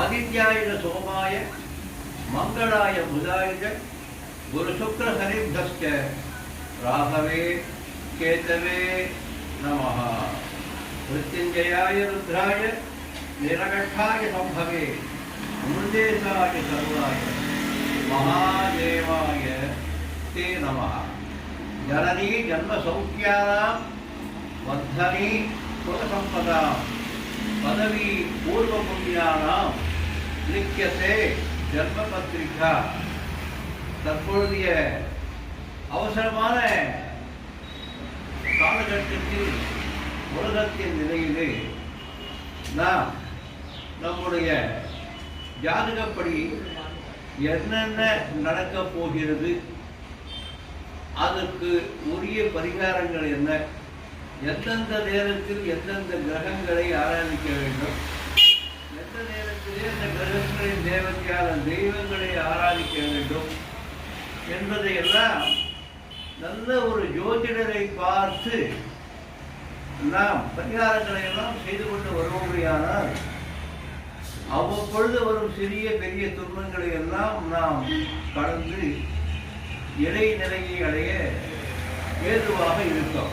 ஆதித்யாய सोमाय, मंगलाय बुधाय गुरुशुक्र ஹரிப்தஸ்ய ராகவே केतवे नम। मृत्युंजयाय रुद्राय निरगठाय संभव अमृतेशाय सर्वाय महादेवाय ते नम। जननी जन्मसौख्यानां, वर्धनी सुखसम्पदाम् పదవి పూర్வபுண்ணியானாம் லிக்கியதே ஜென்ம பத்திரிகா தற்பொழுதைய அவசரமான காலகட்டத்தில் உலகத்தின் நிலையிலே நாம் நம்முடைய ஜாதகப்படி என்னென்ன நடக்கப் போகிறது அதற்கு உரிய பரிகாரங்கள் என்ன எந்தெந்த நேரத்தில் எந்தெந்த கிரகங்களை ஆராதிக்க வேண்டும்? எந்த நேரத்திலே அந்த கிரகங்களின் தேவத்தையான தெய்வங்களை ஆராதிக்க வேண்டும்? என்பதையெல்லாம் நல்ல ஒரு ஜோதிடரை பார்த்து நாம் பரிகாரங்களை எல்லாம் செய்து கொண்டு வருவோமையானால் அவ்வப்பொழுது வரும் சிறிய பெரிய துன்பங்களை எல்லாம் நாம் கடந்து இடைநிலையை அடைய ஏதுவாக இருக்கும்.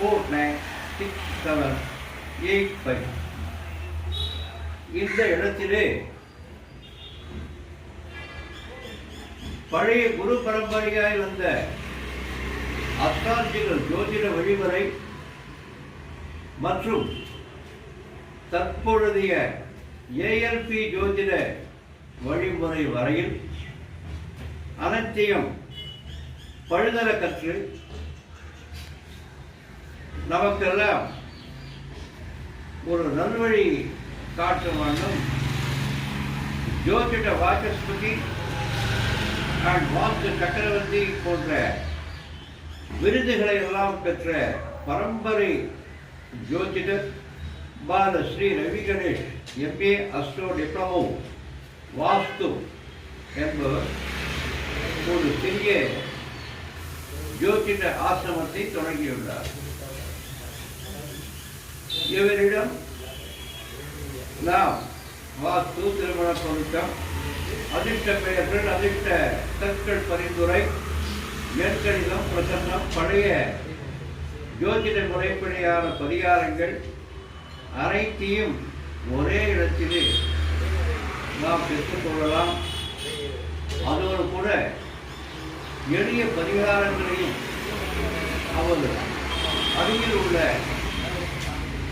Four nine six seven eight five இந்த இடத்திலே பழைய குரு பரம்பரையாய் வந்த அஸ்ட்ராலஜிகள் ஜோதிட வழிமுறை மற்றும் தற்பொழுதைய ஏஎல்பி ஜோதிட வழிமுறை வரையில் அனைத்தையும் பழுதர கற்று நமக்கெல்லாம் ஒரு நல்வழி காட்ட வேண்டும். ஜோதிட வாசஸ்பதி அண்ட் வாஸ்து சக்கரவர்த்தி போன்ற விருதுகளை எல்லாம் பெற்ற பரம்பரை ஜோதிடர் Bala Sri Ravi Ganesh MA astro diploma vastu என்பவர் ஒரு சிறிய ஜோதிட ஆசிரமத்தை தொடங்கியுள்ளார். இவரிடம் நாம் வாஸ்து திருமண பொருத்தம் அதிர்ஷ்ட பெயர்கள் அதிர்ஷ்ட கற்கள் பரிந்துரை மேற்கணிதம் பிரசன்னம் பழைய ஜோதிட முறைப்படியான பரிகாரங்கள் அனைத்தையும் ஒரே இடத்திலே நாம் பெற்றுக்கொள்ளலாம் அதோடு கூட எளிய பரிகாரங்களையும் அவர் அருகில் உள்ள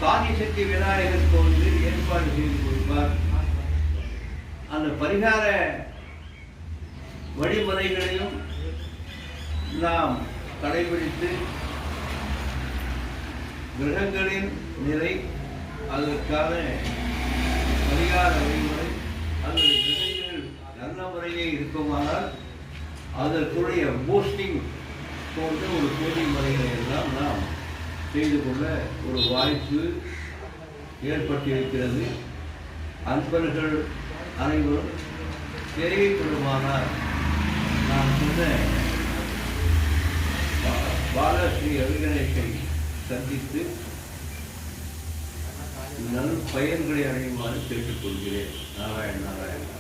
காதிசக்தி விநாயகர் கோவிலில் ஏற்பாடு செய்து கொடுப்பார். அந்த பரிகார வழிமுறைகளையும் நாம் கடைபிடித்து கிரகங்களின் நிலை அதற்கான பரிகார வழிமுறை அந்த கிரகங்கள் நல்ல முறையே இருக்குமானால் அதற்குரிய பூஸ்டிங் போன்ற ஒரு பூஜை முறைகளை எல்லாம் நாம் செய்து கொள்ள ஒரு வாய்ப்பு ஏற்பட்டிருக்கிறது. அன்பர்கள் அனைவரும் தெரியப்படுமானால் நான் சொன்ன பா- பாலஸ்ரீ அவிகணேஷை சந்தித்து நல் பயன்களை அடையுமாறு கேட்டுக்கொள்கிறேன். நாராயண் நாராயண்.